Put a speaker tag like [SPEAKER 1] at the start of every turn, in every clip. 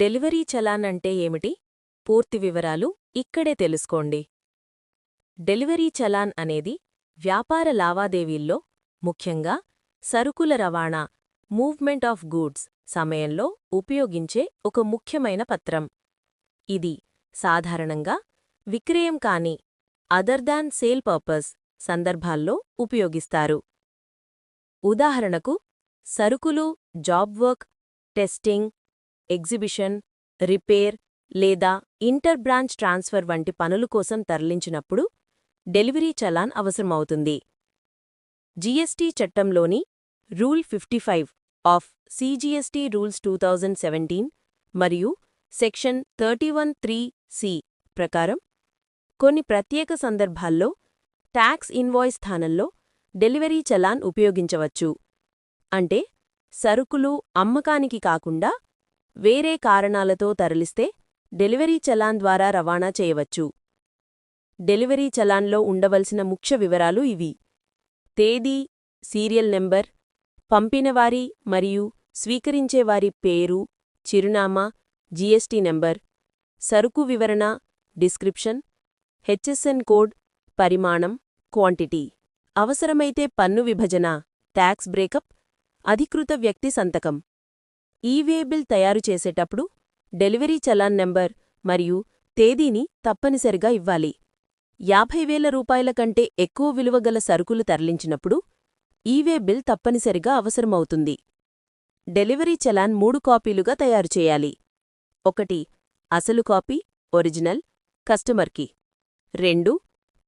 [SPEAKER 1] Delivery challan అంటే ఏమిటి? పూర్తి వివరాలు ఇక్కడే తెలుసుకోండి. డెలివరీ చలాన్ అనేది వ్యాపార లావాదేవీల్లో ముఖ్యంగా సరుకుల రవాణా మూవ్మెంట్ ఆఫ్ గూడ్స్ సమయంలో ఉపయోగించే ఒక ముఖ్యమైన పత్రం. ఇది సాధారణంగా విక్రయం కాని అదర్ దాన్ సేల్ పర్పస్ సందర్భాల్లో ఉపయోగిస్తారు. ఉదాహరణకు సరుకులు job work testing exhibition repair లేదా ఇంటర్ బ్రాంచ్ ట్రాన్స్ఫర్ వంటి పనుల కోసం తరలించినప్పుడు డెలివరీ చలాన్ అవసరమవుతుంది. జీఎస్టీ చట్టంలోని rule fifty five of CGST rules two thousand seventeen మరియు section thirty one three C ప్రకారం కొన్ని ప్రత్యేక సందర్భాల్లో ట్యాక్స్ ఇన్వాయిస్ స్థానంలో డెలివరీ చలాన్ ఉపయోగించవచ్చు. అంటే సరుకులు అమ్మకానికి కాకుండా వేరే కారణాలతో తరలిస్తే డెలివరీ చలాన్ ద్వారా రవాణా చేయవచ్చు. డెలివరీ చలాన్లో ఉండవలసిన ముఖ్య వివరాలు ఇవి. తేదీ సీరియల్ నెంబర్ పంపినవారి మరియు స్వీకరించేవారి పేరు చిరునామా జీఎస్టీ నెంబర్ సరుకు వివరణ డిస్క్రిప్షన్ హెచ్ఎస్ఎన్ కోడ్ పరిమాణం క్వాంటిటీ. అవసరమైతే పన్ను విభజన ట్యాక్స్ బ్రేకప్ అధికృత వ్యక్తి సంతకం. ఈవే బిల్ తయారు చేసేటప్పుడు డెలివరీ చలాన్ నెంబర్ మరియు తేదీని తప్పనిసరిగా ఇవ్వాలి. యాభై వేల రూపాయల కంటే ఎక్కువ విలువగల సరుకులు తరలించినప్పుడు ఈవే బిల్ తప్పనిసరిగా అవసరమవుతుంది. డెలివరీ చలాన్ మూడు కాపీలుగా తయారుచేయాలి ఒకటి అసలు కాపీ ఒరిజినల్ కస్టమర్కి రెండు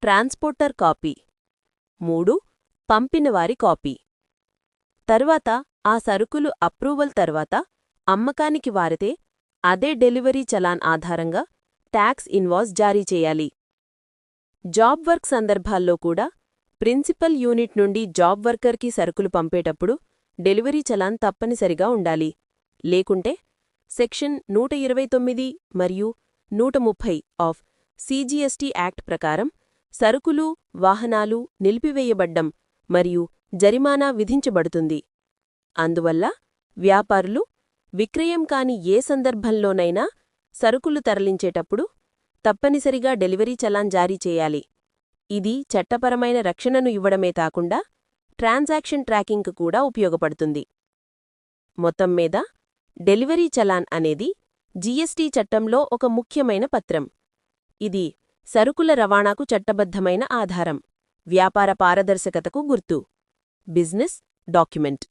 [SPEAKER 1] ట్రాన్స్పోర్టర్ కాపీ. మూడు పంపినవారి కాపీ. తరువాత ఆ సరుకులు అప్రూవల్ తర్వాత అమ్మకానికి వారితే అదే డెలివరీ చలాన్ ఆధారంగా ట్యాక్స్ ఇన్వాయిస్ జారీ చేయాలి. జాబ్ వర్క్ సందర్భాల్లో కూడా ప్రిన్సిపల్ యూనిట్ నుండి జాబ్ వర్కర్కి సరుకులు పంపేటప్పుడు డెలివరీ చలాన్ తప్పనిసరిగా ఉండాలి. లేకుంటే సెక్షన్ నూట ఇరవై తొమ్మిది మరియు నూట ముప్పై ఆఫ్ సీజీఎస్టీ యాక్ట్ ప్రకారం సరుకులు వాహనాలు నిలిపివేయబడ్డం మరియు జరిమానా విధించబడుతుంది. అందువల్ల వ్యాపారులు విక్రయం కాని ఏ సందర్భంలోనైనా సరుకులు తరలించేటప్పుడు తప్పనిసరిగా డెలివరీ చలాన్ జారీ చేయాలి. ఇది చట్టపరమైన రక్షణను ఇవ్వడమే కాకుండా ట్రాన్సాక్షన్ ట్రాకింగ్కు కూడా ఉపయోగపడుతుంది. మొత్తం మీద డెలివరీ చలాన్ అనేది జీఎస్టీ చట్టంలో ఒక ముఖ్యమైన పత్రం. ఇది సరుకుల రవాణాకు చట్టబద్ధమైన ఆధారం. వ్యాపార పారదర్శకతకు గుర్తు. Business document.